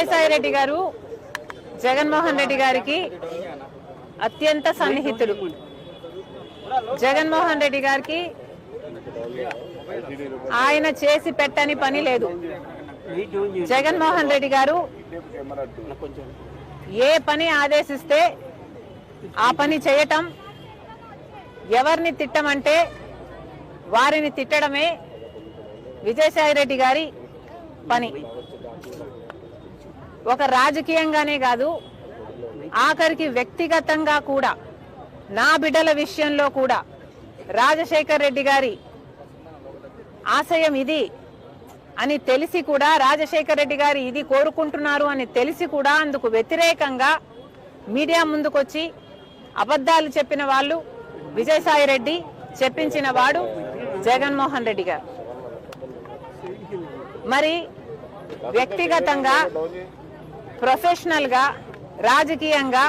విజయసాయి రెడ్డి గారు జగన్మోహన్ రెడ్డి గారికి అత్యంత సన్నిహితుడు జగన్మోహన్ రెడ్డి గారికి ఆయన చేసి పెట్టని పని లేదు. జగన్మోహన్ రెడ్డి గారు ఏ పని ఆదేశిస్తే ఆ పని చేయటం ఎవరిని తిట్టమంటే వారిని తిట్టడమే విజయసాయి రెడ్డి గారి పని. ఒక రాజకీయంగానే కాదు ఆఖరికి వ్యక్తిగతంగా కూడా నా బిడ్డల విషయంలో కూడా రాజశేఖర్ రెడ్డి గారి ఆశయం ఇది అని తెలిసి కూడా రాజశేఖర్ రెడ్డి గారు ఇది కోరుకుంటున్నారు అని తెలిసి కూడా అందుకు వ్యతిరేకంగా మీడియా ముందుకొచ్చి అబద్ధాలు చెప్పిన వాళ్ళు విజయసాయి రెడ్డి చెప్పించిన వాడు జగన్మోహన్ రెడ్డి గారు. మరి వ్యక్తిగతంగా ప్రొఫెషనల్గా రాజకీయంగా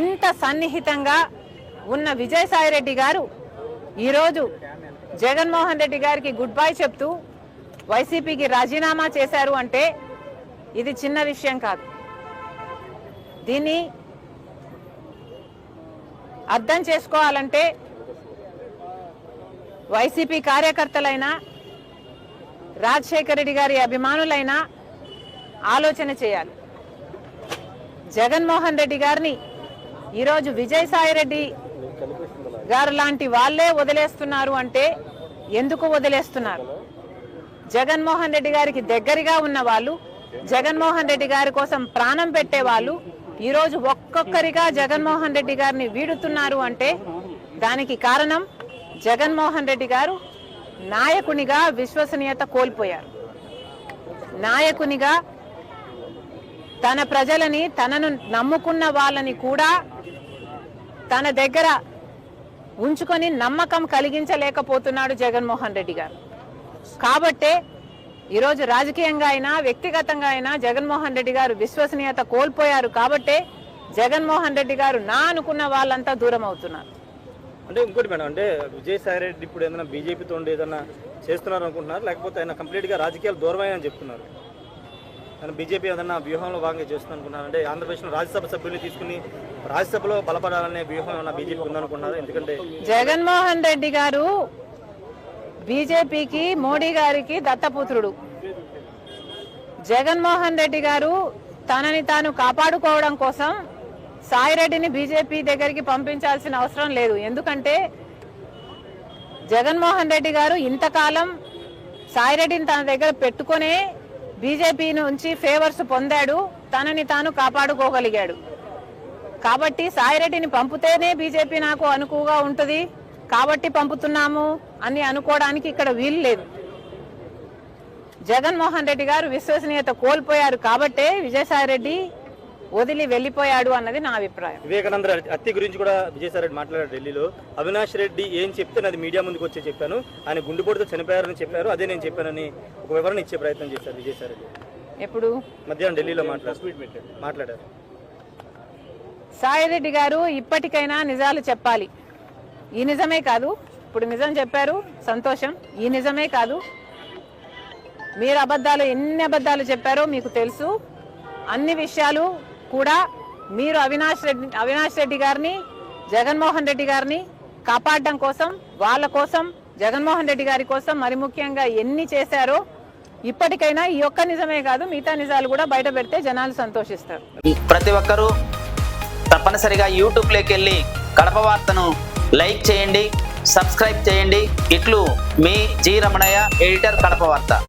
ఇంత సన్నిహితంగా ఉన్న విజయసాయి రెడ్డి గారు ఈరోజు జగన్మోహన్ రెడ్డి గారికి గుడ్ బై చెప్తూ వైసీపీకి రాజీనామా చేశారు అంటే ఇది చిన్న విషయం కాదు. దీన్ని అర్థం చేసుకోవాలంటే వైసీపీ కార్యకర్తలైనా రాజశేఖర రెడ్డి గారి అభిమానులైనా ఆలోచన చేయాలి. జగన్మోహన్ రెడ్డి గారిని ఈరోజు విజయసాయి రెడ్డి గారు లాంటి వాళ్ళే వదిలేస్తున్నారు అంటే ఎందుకు వదిలేస్తున్నారు? జగన్మోహన్ రెడ్డి గారికి దగ్గరగా ఉన్న వాళ్ళు జగన్మోహన్ రెడ్డి గారి కోసం ప్రాణం పెట్టే వాళ్ళు ఈరోజు ఒక్కొక్కరిగా జగన్మోహన్ రెడ్డి గారిని వీడుతున్నారు అంటే దానికి కారణం జగన్మోహన్ రెడ్డి గారు నాయకునిగా విశ్వసనీయత కోల్పోయారు. నాయకునిగా తన ప్రజలని తనను నమ్ముకున్న వాళ్ళని కూడా తన దగ్గర ఉంచుకొని నమ్మకం కలిగించలేకపోతున్నాడు జగన్మోహన్ రెడ్డి గారు. కాబట్టే ఈరోజు రాజకీయంగా అయినా వ్యక్తిగతంగా అయినా జగన్మోహన్ రెడ్డి గారు విశ్వసనీయత కోల్పోయారు కాబట్టే జగన్మోహన్ రెడ్డి గారు నా అనుకున్న వాళ్ళంతా దూరం అవుతున్నారు. అంటే ఇంకోటి మేడం అంటే విజయసాయి రెడ్డి ఇప్పుడు ఏదైనా బీజేపీతో ఏదైనా చేస్తున్నారు అనుకుంటున్నారు లేకపోతే ఆయన కంప్లీట్గా రాజకీయాలు దూరమని చెప్తున్నారు. బీజేపీ ఏదైనా వ్యూహంలో భాగంగా చేస్తుంది అనుకున్నారంటే ఆంధ్రప్రదేశ్లో రాజ్యసభ సభ్యుల్ని తీసుకుని రాజ్యసభలో బలపడాలనే వ్యూహం ఏమన్నా బీజేపీ ఉందనుకున్నారు ఎందుకంటే జగన్మోహన్ రెడ్డి గారు బీజేపీకి మోడీ గారికి దత్తపుత్రుడు. జగన్మోహన్ రెడ్డి గారు తనని తాను కాపాడుకోవడం కోసం సాయిరెడ్డిని బీజేపీ దగ్గరికి పంపించాల్సిన అవసరం లేదు. ఎందుకంటే జగన్మోహన్ రెడ్డి గారు ఇంతకాలం సాయిరెడ్డిని తన దగ్గర పెట్టుకునే బీజేపీ నుంచి ఫేవర్స్ పొందాడు తనని తాను కాపాడుకోగలిగాడు. కాబట్టి సాయిరెడ్డిని పంపితేనే బీజేపీ నాకు అనుకువగా ఉంటుంది. కాబట్టి పంపుతున్నాము అని అనుకోవడానికి ఇక్కడ వీలు లేదు. జగన్మోహన్ రెడ్డి గారు విశ్వసనీయత కోల్పోయారు కాబట్టే విజయసాయి రెడ్డి వదిలి వెళ్ళిపోయాడు అన్నది నా అభిప్రాయం. వివేకానంద హత్య గురించి కూడా విజయసాయి రెడ్డి మాట్లాడారు ఢిల్లీలో. అవినాష్ రెడ్డి ఏం చెప్తే నాది మీడియా ముందుకు వచ్చి చెప్పాను. ఆయన గుండెపోటుతో చనిపోయారని చెప్పారు. అదే నేను చెప్పానని ఒక వివరణ ఇచ్చే ప్రయత్నం చేశారు విజయసాయి రెడ్డి ఎప్పుడు? మధ్యాహ్నం ఢిల్లీలో మాట్లాడారు. మాట్లాడారు. సాయిరెడ్డి గారు ఇప్పటికైనా నిజాలు చెప్పాలి. ఈ నిజమే కాదు. ఇప్పుడు నిజం చెప్పారు. సంతోషం. ఈ నిజమే కాదు. మీరు అబద్ధాలు ఎన్ని అబద్ధాలు చెప్పారో మీకు తెలుసు. అన్ని విషయాలు కూడా మీరు అవినాష్ రెడ్డి అవినాష్ రెడ్డి గారిని జగన్మోహన్ రెడ్డి గారిని కాపాడడం కోసం వాళ్ళ కోసం జగన్మోహన్ రెడ్డి గారి కోసం మరి ముఖ్యంగా ఎన్ని చేశారో ఇప్పటికైనా ఈ ఒక్క నిజమే కాదు మిగతా నిజాలు కూడా బయట పెడితే జనాలు సంతోషిస్తారు. ప్రతి ఒక్కరూ తప్పనిసరిగా యూట్యూబ్లోకి వెళ్ళి కడప వార్తను లైక్ చేయండి సబ్స్క్రైబ్ చేయండి. ఇట్లు మీ జి రమణయ్య ఎడిటర్ కడప వార్త.